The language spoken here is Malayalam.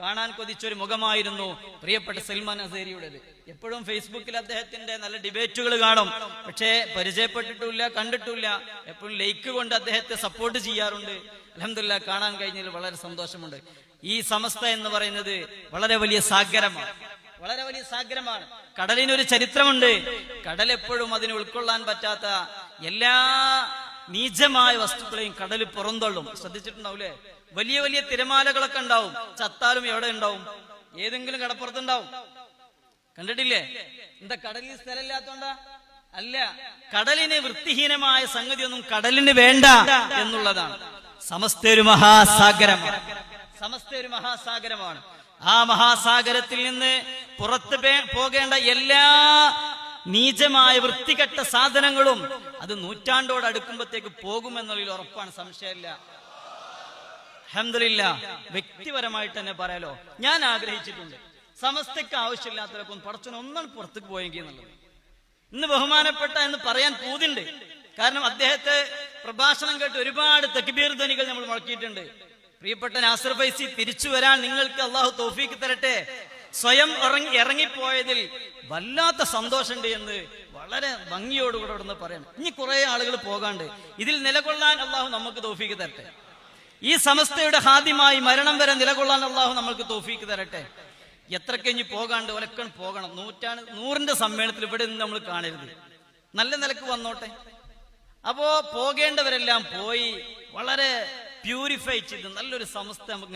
കാണാൻ കൊതിച്ചൊരു മുഖമായിരുന്നു പ്രിയപ്പെട്ട സൽമാൻ അസേരിയുടേത്. എപ്പോഴും ഫേസ്ബുക്കിൽ അദ്ദേഹത്തിന്റെ നല്ല ഡിബേറ്റുകൾ കാണും. പക്ഷേ പരിചയപ്പെട്ടിട്ടില്ല കണ്ടിട്ടില്ല. എപ്പോഴും ലൈക്ക് കൊണ്ട് അദ്ദേഹത്തെ സപ്പോർട്ട് ചെയ്യാറുണ്ട്. അലഹമില്ല കാണാൻ കഴിഞ്ഞതിൽ വളരെ സന്തോഷമുണ്ട്. ഈ സമസ്ത എന്ന് പറയുന്നത് വളരെ വലിയ സാഗരമാണ്. വളരെ വലിയ സാഗരമാണ്. കടലിനൊരു ചരിത്രമുണ്ട്. കടൽ എപ്പോഴും അതിന് ഉൾക്കൊള്ളാൻ പറ്റാത്ത എല്ലാ നീചമായ വസ്തുക്കളെയും കടലിൽ പുറന്തള്ളും. ശ്രദ്ധിച്ചിട്ടുണ്ടാവൂലേ? വലിയ വലിയ തിരമാലകളൊക്കെ ഉണ്ടാവും. ചത്താലും എവിടെ ഉണ്ടാവും? ഏതെങ്കിലും കടപ്പുറത്തുണ്ടാവും. കണ്ടിട്ടില്ലേ? എന്താ കടലിൽ സ്ഥലമില്ലാത്തോണ്ടാ? അല്ല കടലിന് വൃത്തിഹീനമായ സംഗതിയൊന്നും കടലിന് വേണ്ട എന്നുള്ളതാണ്. സമസ്ത ഒരു മഹാസാഗരമാണ് മഹാസാഗരമാണ്. ആ മഹാസാഗരത്തിൽ നിന്ന് പുറത്ത് പോകേണ്ട എല്ലാ നീചമായ വൃത്തികെട്ട സാധനങ്ങളും അത് നൂറ്റാണ്ടോട് അടുക്കുമ്പോഴത്തേക്ക് പോകുമെന്നുള്ളതിൽ ഉറപ്പാണ് സംശയമില്ല. അഹമ്മദില്ല വ്യക്തിപരമായിട്ട് തന്നെ പറയാലോ ഞാൻ ആഗ്രഹിച്ചിട്ടുണ്ട്. സമസ്തയ്ക്ക് ആവശ്യമില്ലാത്തവർക്കും പടച്ചൻ ഒന്നും പുറത്തേക്ക് പോയെങ്കിൽ എന്നുള്ളത്. ഇന്ന് ബഹുമാനപ്പെട്ട എന്ന് പറയാൻ പൂതിണ്ട്. കാരണം അദ്ദേഹത്തെ പ്രഭാഷണം കേട്ട് ഒരുപാട് തെക്കിബീർ ധ്വനികൾ നമ്മൾ മുഴക്കിയിട്ടുണ്ട്. പ്രിയപ്പെട്ട നാസർ ഫൈസി തിരിച്ചു വരാൻ നിങ്ങൾക്ക് അള്ളാഹു തോഫീക്ക് തരട്ടെ. സ്വയം ഇറങ്ങി ഇറങ്ങിപ്പോയതിൽ വല്ലാത്ത സന്തോഷമുണ്ട് എന്ന് വളരെ ഭംഗിയോടുകൂടെ ഇവിടുന്ന് പറയണം. ഇനി കുറെ ആളുകൾ പോകാണ്ട് ഇതിൽ നിലകൊള്ളാൻ അള്ളാഹു നമുക്ക് തോഫീക്ക് തരട്ടെ. ഈ സമസ്തയുടെ ഹാദ്യമായി മരണം വരെ നിലകൊള്ളാൻ അള്ളാഹു നമ്മൾക്ക് തോഫീക്ക് തരട്ടെ. എത്ര കഴിഞ്ഞ് പോകാണ്ട് ഒലക്കൺ പോകണം. നൂറ്റാണ് നൂറിന്റെ സമ്മേളനത്തിൽ ഇവിടെ നിന്ന് നമ്മൾ കാണരുത്. നല്ല നിലയ്ക്ക് വന്നോട്ടെ. അപ്പോ പോകേണ്ടവരെല്ലാം പോയി വളരെ പ്യൂരിഫൈ ചെയ്ത് നല്ലൊരു സമസ്ത നമുക്ക്